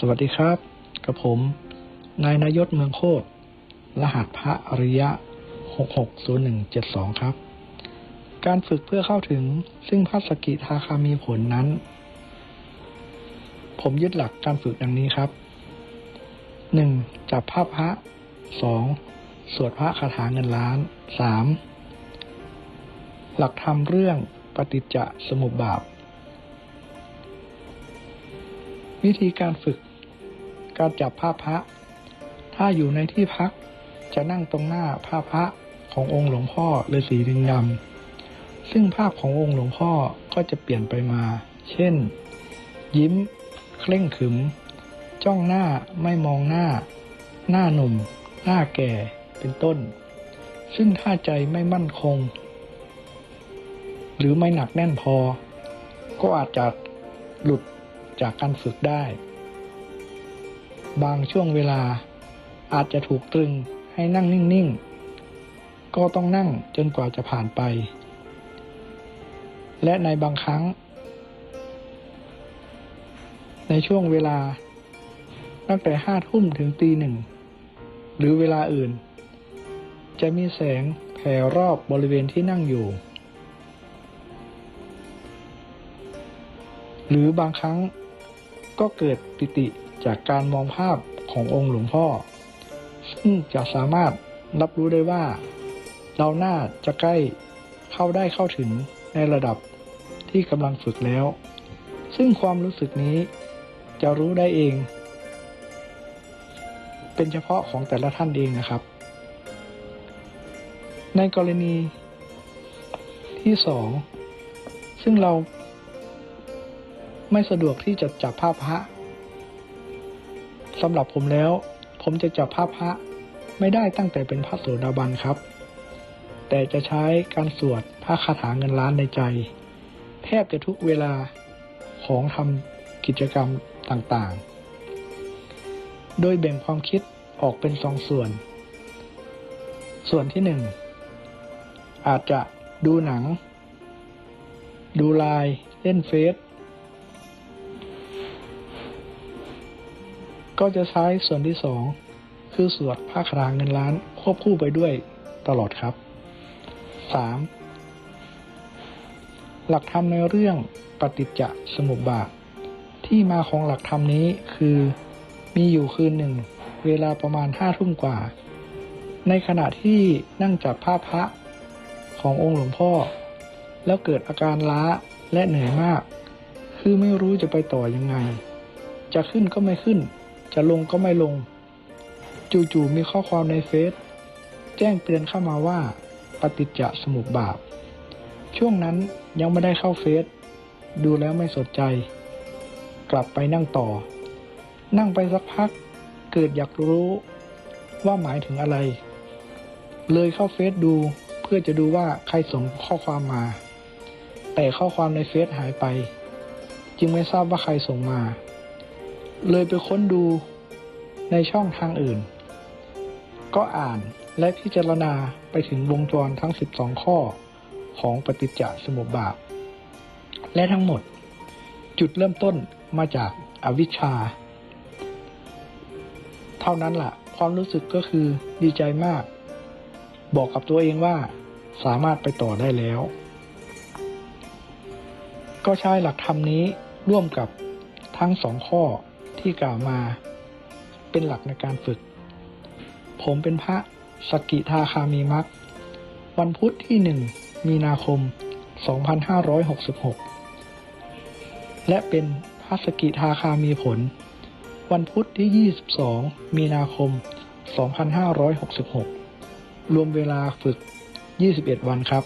สวัสดีครับ กับผม นายนายศเมืองโคตร รหัสพระอริยะ 660172 ครับ การฝึกเพื่อเข้าถึงซึ่งพระสกิทาคามีผลนั้น ผมยึดหลักการฝึกดังนี้ครับ 1. จับภาพพระ 2. สวดพระคาถาเงินล้าน 3. หลักธรรมเรื่องปฏิจจสมุปบาทวิธีการฝึก การจับภาพระ ถ้าอยู่ในที่พักจะนั่งตรงหน้าภาพระขององค์หลวงพ่อฤาษีลิงดำซึ่งภาพขององค์หลวงพ่อก็จะเปลี่ยนไปมา เช่น ยิ้ม เคร่งขรึม จ้องหน้าไม่มองหน้า หน้าหนุ่ม หน้าแก่เป็นต้น ซึ่งถ้าใจไม่มั่นคง หรือไม่หนักแน่นพอ ก็อาจจะหลุดจากการฝึกได้ บางช่วงเวลา อาจจะถูกตรึงให้นั่งนิ่ง ๆ ก็ต้องนั่งจนกว่าจะผ่านไป และในบางครั้ง ในช่วงเวลา ตั้งแต่ห้าทุ่มถึงตีหนึ่ง หรือเวลาอื่น จะมีแสงแผ่รอบบริเวณที่นั่งอยู่ หรือบางครั้งก็เกิดปิติ จากการมองภาพขององค์หลวงพ่อ ซึ่งจะสามารถรับรู้ได้ว่า เราน่าจะใกล้เข้าได้เข้าถึงในระดับที่กำลังฝึกแล้ว ซึ่งความรู้สึกนี้จะรู้ได้เอง เป็นเฉพาะของแต่ละท่านเองนะครับ ในกรณีที่สองซึ่งเราไม่สะดวกที่จะจับภาพพระ สำหรับผมแล้ว ผมจะจับภาพพระไม่ได้ตั้งแต่เป็นพระโสดาบันครับ แต่จะใช้การสวดพระคาถาเงินล้านในใจ แทบจะทุกเวลาของทำกิจกรรมต่างๆ โดยแบ่งความคิดออกเป็นสองส่วน ส่วนที่หนึ่งอาจจะดูหนัง ดูไลน์เล่นเฟซ ก็จะใช้ส่วนที่สองคือสวดพระคาถาเงินล้านควบคู่ไปด้วยตลอดครับ 3. หลักธรรมในเรื่องปฏิจจสมุปบาท ที่มาของหลักธรรมนี้คือมีอยู่คืนหนึ่ง เวลาประมาณห้าทุ่มกว่า ในขณะที่นั่งจับภาพพระขององค์หลวงพ่อ แล้วเกิดอาการล้าและเหนื่อยมาก คือไม่รู้จะไปต่อยังไง จะขึ้นก็ไม่ขึ้น จะลงก็ไม่ลง จู่ๆมีข้อความในเฟซแจ้งเตือนเข้ามาว่า ปฏิจจสมุปบาท ช่วงนั้นยังไม่ได้เข้าเฟซดูแล้วไม่สนใจ กลับไปนั่งต่อ นั่งไปสักพัก เกิดอยากรู้ว่าหมายถึงอะไร เลยเข้าเฟซดูเพื่อจะดูว่าใครส่งข้อความมา แต่ข้อความในเฟซหายไป จึงไม่ทราบว่าใครส่งมา เลยไปค้นดูในช่องทางอื่น ก็อ่านและพิจารณาไปถึงวงจรทั้ง 12 ข้อของปฏิจจสมุปบาท และทั้งหมด จุดเริ่มต้นมาจากอาวิชชา เท่านั้นละ่ะ ความรู้สึกก็คือดีใจมาก บอกกับตัวเองว่าสามารถไปต่อได้แล้ว ก็ใช้หลักธรรมนี้ร่วมกับทั้งสองข้อ ที่กล่าวมาเป็นหลักในการฝึก ผมเป็นพระสกิทาคามีมักวันพุธที่หนึ่งมีนาคม 2566 และเป็นพระสกิทาคามีผล วันพุธที่ 22 มีนาคม 2566 รวมเวลาฝึก 21 วันครับ